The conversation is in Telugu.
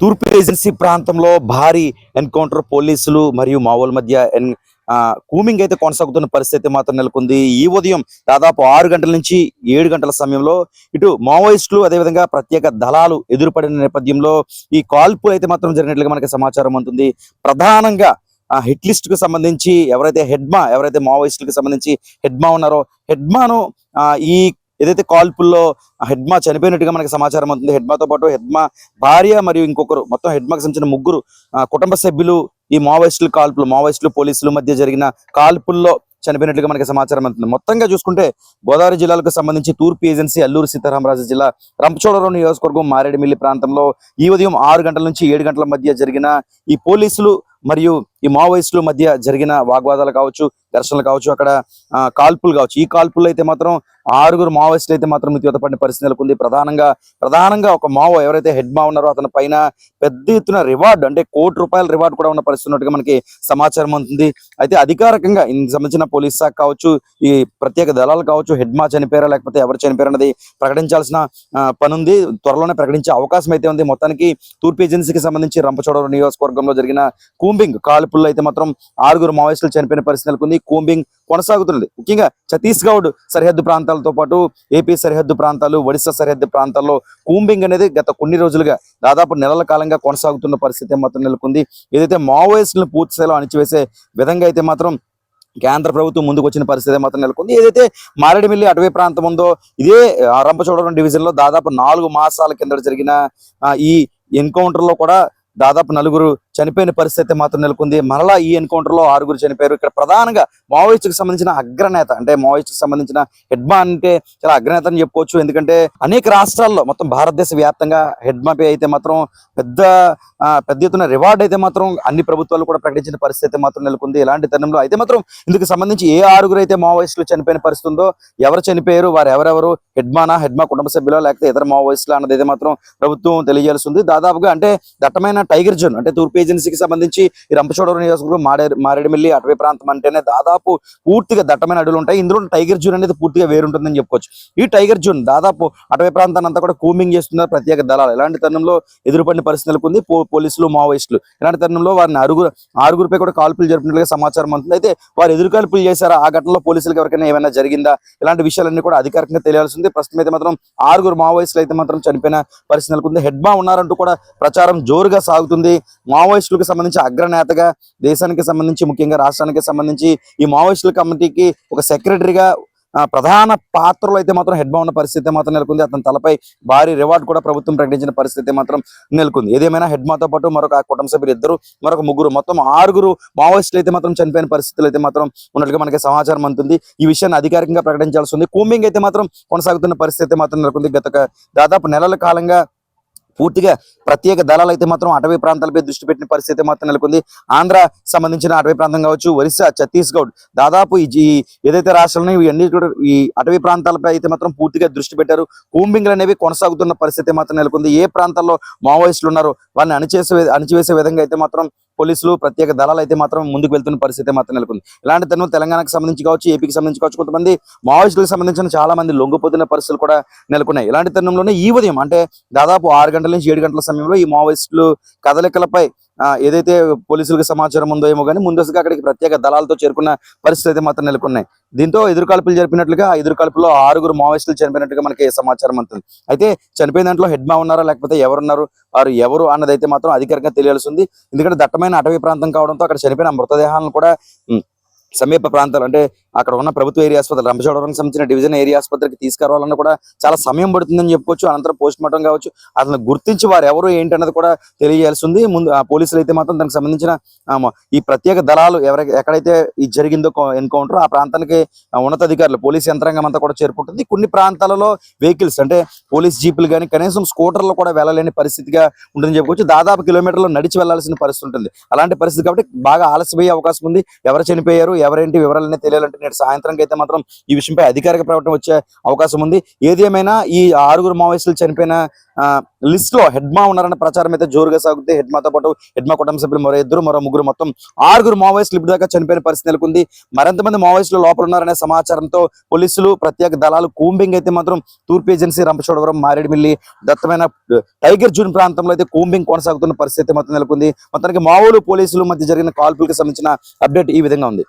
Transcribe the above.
తూర్పు ఏజెన్సీ ప్రాంతంలో భారీ ఎన్కౌంటర్ పోలీసులు మరియు మావోల మధ్య ఎన్ కూమింగ్ అయితే కొనసాగుతున్న పరిస్థితి మాత్రం నెలకొంది. ఈ ఉదయం దాదాపు ఆరు గంటల నుంచి ఏడు గంటల సమయంలో ఇటు మావోయిస్టులు అదేవిధంగా ప్రత్యేక దళాలు ఎదురుపడిన నేపథ్యంలో ఈ కాల్పులు అయితే మాత్రం జరిగినట్లుగా మనకి సమాచారం అందుతుంది ప్రధానంగా ఆ హిట్ లిస్ట్కు సంబంధించి ఎవరైతే హెడ్మా ఎవరైతే మావోయిస్టులకు సంబంధించి హెడ్మా ఉన్నారో హెడ్మాను ఆ, ఈ ఏదైతే కాల్పుల్లో హెడ్మా చనిపోయినట్టుగా మనకి సమాచారం అవుతుంది హెడ్మాతో పాటు హెడ్మా భార్య మరియు ఇంకొకరు మొత్తం హెడ్మాకి సంబంధించిన ముగ్గురు కుటుంబ సభ్యులు ఈ మావోయిస్టులు కాల్పులు మావోయిస్టులు పోలీసులు మధ్య జరిగిన కాల్పుల్లో చనిపోయినట్లుగా మనకి సమాచారం అవుతుంది. మొత్తంగా చూసుకుంటే గోదావరి జిల్లాలకు సంబంధించి తూర్పు ఏజెన్సీ అల్లూరు సీతారామరాజు జిల్లా రంపచోడవరం నియోజకవర్గం మారేడుమిల్లి ప్రాంతంలో ఈ ఉదయం ఆరు గంటల నుంచి ఏడు గంటల మధ్య జరిగిన ఈ పోలీసులు మరియు ఈ మావోయిస్టుల మధ్య జరిగిన వాగ్వాదాలు కావచ్చు ఘర్షణలు కావచ్చు అక్కడ కాల్పులు కావచ్చు. ఈ కాల్పుల్లో అయితే మాత్రం ఆరుగురు మావోయిస్టులు అయితే మాత్రం మృత్యుత పడిన పరిస్థితి నెలకొంది. ప్రధానంగా ప్రధానంగా ఒక మావో ఎవరైతే హెడ్ మా ఉన్నారో అతని పైన పెద్ద ఎత్తున రివార్డు అంటే కోటి రూపాయల రివార్డ్ కూడా ఉన్న పరిస్థితి ఉన్నట్టుగా మనకి సమాచారం ఉంటుంది అయితే అధికారికంగా ఇందుకు సంబంధించిన పోలీస్ శాఖ కావచ్చు ఈ ప్రత్యేక దళాలు కావచ్చు హెడ్ మా చనిపోయారా లేకపోతే ఎవరు చనిపోయారు అన్నది ప్రకటించాల్సిన పని ఉంది త్వరలోనే ప్రకటించే అవకాశం అయితే ఉంది. మొత్తానికి తూర్పు ఏజెన్సీకి సంబంధించి రంపచోడవరం నియోజకవర్గంలో జరిగిన కూంబింగ్ కాల్పుల్లో అయితే మాత్రం ఆరుగురు మావోయిస్టులు చనిపోయిన పరిస్థితి నెలకొంది. కూంబింగ్ కొనసాగుతున్నది. ముఖ్యంగా ఛత్తీస్గఢ్ సరిహద్దు ప్రాంతాలతో పాటు ఏపీ సరిహద్దు ప్రాంతాలు ఒడిశా సరిహద్దు ప్రాంతాల్లో కూంబింగ్ అనేది గత కొన్ని రోజులుగా దాదాపు నెలల కాలంగా కొనసాగుతున్న పరిస్థితి మాత్రం నెలకొంది. ఏదైతే మావోయిస్టులను పూర్తి స్థాయిలో అణిచివేసే విధంగా అయితే మాత్రం కేంద్ర ప్రభుత్వం ముందుకు వచ్చిన పరిస్థితి మాత్రం నెలకొంది. ఏదైతే మారేడుమిల్లి అటవీ ప్రాంతం ఉందో ఇదే రంపచోడవరం డివిజన్లో దాదాపు నాలుగు మాసాల కింద జరిగిన ఈ ఎన్కౌంటర్లో కూడా దాదాపు నలుగురు చనిపోయిన పరిస్థితి మాత్రం నెలకొంది. మరలా ఈ ఎన్కౌంటర్లో ఆరుగురు చనిపోయారు. ఇక్కడ ప్రధానంగా మావోయిస్టుకు సంబంధించిన అగ్రనేత అంటే మావోయిస్టుకు సంబంధించిన హెడ్మా అంటే చాలా అగ్రనేత అని చెప్పుకోవచ్చు. ఎందుకంటే అనేక రాష్ట్రాల్లో మొత్తం భారతదేశ వ్యాప్తంగా హెడ్మాపై అయితే మాత్రం పెద్ద పెద్ద ఎత్తున రివార్డ్ అయితే మాత్రం అన్ని ప్రభుత్వాలు కూడా ప్రకటించిన పరిస్థితి మాత్రం నెలకొంది. ఇలాంటి తరుణంలో అయితే మాత్రం ఇందుకు సంబంధించి ఏ ఆరుగురు అయితే మావోయిస్టులు చనిపోయిన పరిస్థితి ఉందో ఎవరు చనిపోయారు వారు ఎవరెవరు హెడ్మానా హెడ్మా కుటుంబ సభ్యులు లేకపోతే ఇతర మావోయిస్టులు అన్నది అయితే మాత్రం ప్రభుత్వం తెలియజేయాల్సి ఉంది దాదాపుగా అంటే దట్టమైన టైగర్ జోన్ అంటే తూర్పు ఏజెన్సీకి సంబంధించి ఈ రంపచోడవరం నియోజకవర్గం మాడే మారేడుమిల్లి అటవీ ప్రాంతం అంటేనే దాదాపు పూర్తిగా దట్టమైన అడవులు ఉంటాయి. ఇందులో టైగర్ జూన్ అనేది పూర్తిగా వేరుంటుందని చెప్పుకోవచ్చు. ఈ టైగర్ జూన్ దాదాపు అటవీ ప్రాంతాన్ని అంతా కూడా కూమింగ్ చేస్తున్నారు ప్రత్యేక దళాలు. ఇలాంటి తరుణంలో ఎదురుపడిన పరిస్థితి నెలకొంది? పోలీసులు మావోయిస్టులు. ఇలాంటి తరుణంలో వారిని అరుగురు ఆరుగురిపై కూడా కాల్పులు జరిపినట్లుగా సమాచారం అందుతుంది. అయితే వారు ఎదురు కాల్పులు చేశారా? ఆ ఘటనలో పోలీసులకు ఎవరికైనా ఏమైనా జరిగిందా? ఇలాంటి విషయాలన్నీ కూడా అధికారికంగా తెలియాల్సి ఉంది ప్రస్తుతం అయితే మాత్రం ఆరుగురు మావోయిస్టులు అయితే మాత్రం చనిపోయిన పరిస్థితి నెలకొంది. హెడ్మా ఉన్నారంటూ కూడా ప్రచారం జోరుగా సాగుతుంది. మావోయిస్టులకు సంబంధించి అగ్రనేతగా దేశానికి సంబంధించి ముఖ్యంగా రాష్ట్రానికి సంబంధించి ఈ మావోయిస్టుల కమిటీకి ఒక సెక్రటరీగా ప్రధాన పాత్రలో అయితే మాత్రం హెడ్ ఉన్న పరిస్థితి మాత్రం నెలకొంది. అతని తలపై భారీ రివార్డ్ కూడా ప్రభుత్వం ప్రకటించిన పరిస్థితి మాత్రం నెలకొంది. ఏదేమైనా హెడ్ మాతో పాటు మరొక కుటుంబ సభ్యులు ఇద్దరు మరొక ముగ్గురు మొత్తం ఆరుగురు మావోయిస్టులు అయితే మాత్రం చనిపోయిన పరిస్థితులు అయితే మాత్రం ఉన్నట్లుగా మనకి సమాచారం అందుతుంది. ఈ విషయాన్ని అధికారికంగా ప్రకటించాల్సి ఉంది. కూంబింగ్ అయితే మాత్రం కొనసాగుతున్న పరిస్థితి మాత్రం నెలకొంది. గత దాదాపు నెలల కాలంగా పూర్తిగా ప్రత్యేక దళాలు అయితే మాత్రం అటవీ ప్రాంతాలపై దృష్టి పెట్టిన పరిస్థితి మాత్రం నెలకొంది. ఆంధ్ర సంబంధించిన అటవీ ప్రాంతం కావచ్చు ఒరిస్సా ఛత్తీస్గఢ్ దాదాపు ఈ ఏదైతే రాష్ట్రాలను ఇవన్నీ కూడా ఈ అటవీ ప్రాంతాలపై అయితే మాత్రం పూర్తిగా దృష్టి పెట్టారు. కూంబింగ్లు అనేవి కొనసాగుతున్న పరిస్థితి మాత్రం నెలకొంది. ఏ ప్రాంతాల్లో మావోయిస్టులు ఉన్నారో వాళ్ళని అణిచేసే అణిచివేసే విధంగా అయితే మాత్రం పోలీసులు ప్రత్యేక దళాలు అయితే మాత్రం ముందుకు వెళ్తున్న పరిస్థితి మాత్రం నెలకొంది. ఇలాంటి తరుణం తెలంగాణకు సంబంధించి కావచ్చు ఏపీకి సంబంధించి కావచ్చు కొంతమంది మావోయిస్టులకు సంబంధించిన చాలా మంది లొంగిపోతున్న పరిస్థితులు కూడా నెలకొన్నాయి. ఇలాంటి తరుణంలోనే ఈ ఉదయం అంటే దాదాపు ఆరు గంటల నుంచి ఏడు గంటల సమయంలో ఈ మావోయిస్టులు కదలికలపై ఏదైతే పోలీసులకు సమాచారం ఉందో ఏమో కానీ ముందస్తుగా అక్కడికి ప్రత్యేక దళాలతో చేరుకున్న పరిస్థితి అయితే మాత్రం నెలకొన్నాయి. దీంతో ఎదురుకాల్పులు జరిపినట్లుగా ఎదురుకాల్పులో ఆరుగురు మావోయిస్టులు చనిపోయినట్టుగా మనకి సమాచారం అంటుంది అయితే చనిపోయిన దాంట్లో హెడ్మా ఉన్నారా లేకపోతే ఎవరున్నారు? వారు ఎవరు అన్నది అయితే మాత్రం అధికారికంగా తెలియాల్సి ఉంది ఎందుకంటే దట్టమైన అటవీ ప్రాంతం కావడంతో అక్కడ చనిపోయిన మృతదేహాలను కూడా సమీప ప్రాంతాలు అంటే అక్కడ ఉన్న ప్రభుత్వ ఏరియా ఆసుపత్రి రంపచోడవరం సంబంధించిన డివిజన్ ఏరియా ఆసుపత్రికి తీసుకురావాలన్నా కూడా చాలా సమయం పడుతుందని చెప్పుకోవచ్చు. అనంతరం పోస్ట్ మార్టం కావచ్చు. అతను గుర్తించి వారు ఎవరు ఏంటి అన్నది కూడా తెలియజేయాల్సి ఉంది ముందు ఆ పోలీసులు అయితే మాత్రం దానికి సంబంధించిన ఈ ప్రత్యేక దళాలు ఎవరికి ఎక్కడైతే ఇది జరిగిందో ఎన్కౌంటర్ ఆ ప్రాంతానికి ఉన్నతాధికారులు పోలీస్ యంత్రాంగం అంతా కూడా చేరుకుంటుంది. కొన్ని ప్రాంతాలలో వెహికల్స్ అంటే పోలీస్ జీపులు కానీ కనీసం స్కూటర్లు కూడా వెళ్ళలేని పరిస్థితిగా ఉంటుందని చెప్పుకోవచ్చు. దాదాపు కిలోమీటర్లు నడిచి వెళ్ళాల్సిన పరిస్థితి ఉంటుంది. అలాంటి పరిస్థితి కాబట్టి బాగా ఆలస్యమయ్యే అవకాశం ఉంది. ఎవరు చనిపోయారు ఎవరేంటి వివరాలనే తెలియాలంటే కాబట్టి నేడు సాయంత్రం అయితే మాత్రం ఈ విషయంపై అధికారిక ప్రకటన వచ్చే అవకాశం ఉంది. ఏది ఏమైనా ఈ ఆరుగురు మావోయిస్టులు చనిపోయిన లిస్ట్లో హెడ్మా ఉన్నారన్న ప్రచారం అయితే జోరుగా సాగుతుంది హెడ్మాతో పాటు హెడ్మా కుటుంబ సభ్యులు మరో ఇద్దరు మరో ముగ్గురు మొత్తం ఆరుగురు మావోయిస్టులు ఇప్పుడు దాకా చనిపోయిన పరిస్థితి నెలకొంది. మరింతమంది మావోయిస్టులు లోపల ఉన్నారనే సమాచారంతో పోలీసులు ప్రత్యేక దళాలు కూంబింగ్ అయితే మాత్రం తూర్పు ఏజెన్సీ రంపచోడవరం మారేడుమిల్లి దత్తమైన టైగర్ జూన్ ప్రాంతంలో అయితే కూంబింగ్ కొనసాగుతున్న పరిస్థితి మొత్తం నెలకొంది. మొత్తానికి మావోలు పోలీసులు మధ్య జరిగిన కాల్పులకు సంబంధించిన అప్డేట్ ఈ విధంగా ఉంది.